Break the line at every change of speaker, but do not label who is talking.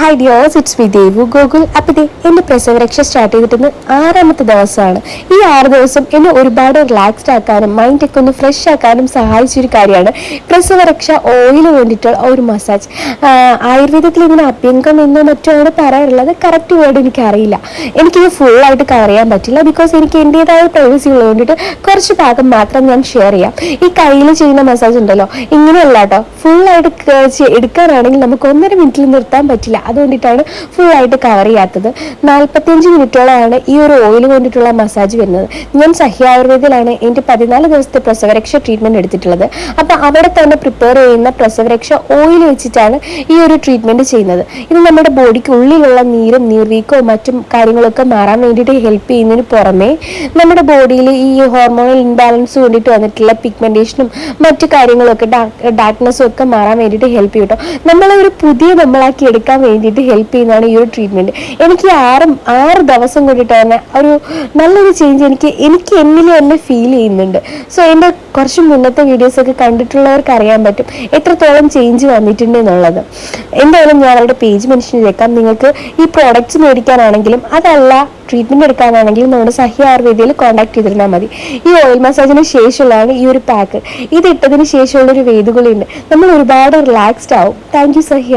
Hi ഡിയോസ് it's V Devu Gokul അപ്പം ഇതേ എന്റെ പ്രസവരക്ഷ സ്റ്റാർട്ട് ചെയ്തിട്ട് ആറാമത്തെ ദിവസമാണ്. ഈ ആറ് ദിവസം എന്നെ ഒരുപാട് റിലാക്സ്ഡ് ആക്കാനും മൈൻഡൊക്കെ ഒന്ന് ഫ്രഷ് ആക്കാനും സഹായിച്ചൊരു കാര്യമാണ്. പ്രസവരക്ഷ ഓയിൽ വേണ്ടിയിട്ടുള്ള ഒരു മസാജ് ആയുർവേദത്തിൽ ഇതിന് അഭ്യംഗം എന്നോ മറ്റോ ആണ് പറയാറുള്ളത്. കറക്റ്റ് വേർഡ് എനിക്കറിയില്ല. എനിക്കിത് ഫുള്ളായിട്ട് കവർ ചെയ്യാൻ പറ്റില്ല. ബിക്കോസ് എനിക്ക് എന്റെതായ പ്രൈവസി ഉള്ളത് കുറച്ച് ഭാഗം മാത്രം ഞാൻ ഷെയർ ചെയ്യാം. ഈ കയ്യിൽ ചെയ്യുന്ന മസാജ് ഉണ്ടല്ലോ. ഇങ്ങനെയല്ല കേട്ടോ ഫുള്ളായിട്ട് എടുക്കാനാണെങ്കിൽ നമുക്ക് ഒന്നര മിനിറ്റിൽ നിർത്താൻ പറ്റില്ല. അതുകൊണ്ടിട്ടാണ് ആയിട്ട് കവർ ചെയ്യാത്തത്. നാൽപ്പത്തിയഞ്ച് മിനിറ്റോളമാണ് ഈ ഒരു ഓയിൽ കൊണ്ടിട്ടുള്ള മസാജ് വരുന്നത്. ഞാൻ സഹ്യ ആയുർവേദത്തിലാണ് എന്റെ പതിനാല് ദിവസത്തെ പ്രസവരക്ഷ ട്രീറ്റ്മെന്റ് എടുത്തിട്ടുള്ളത്. അപ്പോൾ അവിടെ തന്നെ പ്രിപ്പയർ ചെയ്യുന്ന പ്രസവരക്ഷ ഓയിൽ വെച്ചിട്ടാണ് ഈ ഒരു ട്രീറ്റ്മെന്റ് ചെയ്യുന്നത്. ഇത് നമ്മുടെ ബോഡിക്ക് ഉള്ളിലുള്ള നീരും നീർവീക്കവും മറ്റും കാര്യങ്ങളൊക്കെ മാറാൻ വേണ്ടിയിട്ട് ഹെൽപ്പ് ചെയ്യുന്നതിന് പുറമെ നമ്മുടെ ബോഡിയിൽ ഈ ഹോർമോണൽ ഇൻബാലൻസ് കൊണ്ടിട്ട് വന്നിട്ടുള്ള പിഗ്മെന്റേഷനും മറ്റു കാര്യങ്ങളൊക്കെ ഡാർക്ക്നെസ്സും ഒക്കെ മാറാൻ വേണ്ടിയിട്ട് ഹെൽപ്പ് ചെയ്യും കേട്ടോ നമ്മളൊരു പുതിയ നമ്മളാക്കി എടുക്കാൻ വേണ്ടിയിട്ട് ഹെൽപ്പ് ചെയ്യുന്നതാണ് ഈ ഒരു ട്രീറ്റ്മെന്റ് എനിക്ക് ആറ് ആറ് ദിവസം കൊണ്ടിട്ട് തന്നെ ഒരു നല്ലൊരു ചേഞ്ച് എനിക്ക് എനിക്ക് എന്നിൽ തന്നെ ഫീൽ ചെയ്യുന്നുണ്ട്. സോ എന്റെ കുറച്ച് മുന്നത്തെ വീഡിയോസൊക്കെ കണ്ടിട്ടുള്ളവർക്ക് അറിയാൻ പറ്റും എത്രത്തോളം ചേഞ്ച് വന്നിട്ടുണ്ട് എന്നുള്ളത്. എന്തായാലും ഞാൻ അവരുടെ പേജ് മെൻഷൻ ചെയ്തേക്കാം. നിങ്ങൾക്ക് ഈ പ്രോഡക്റ്റ്സ് മേടിക്കാനാണെങ്കിലും അതല്ല ട്രീറ്റ്മെന്റ് എടുക്കാനാണെങ്കിലും നമ്മുടെ സഹ്യ ആയുർവേദിയിൽ കോൺടാക്ട് ചെയ്തിരുന്നാൽ മതി. ഈ ഓയിൽ മസാജിന് ശേഷമുള്ളതാണ് ഈ ഒരു പാക്ക് ഇത് ഇട്ടതിന് ശേഷമുള്ള ഒരു വേദുകളുണ്ട് നമ്മൾ ഒരുപാട് റിലാക്സ്ഡ് ആവും. Thank you Sahya.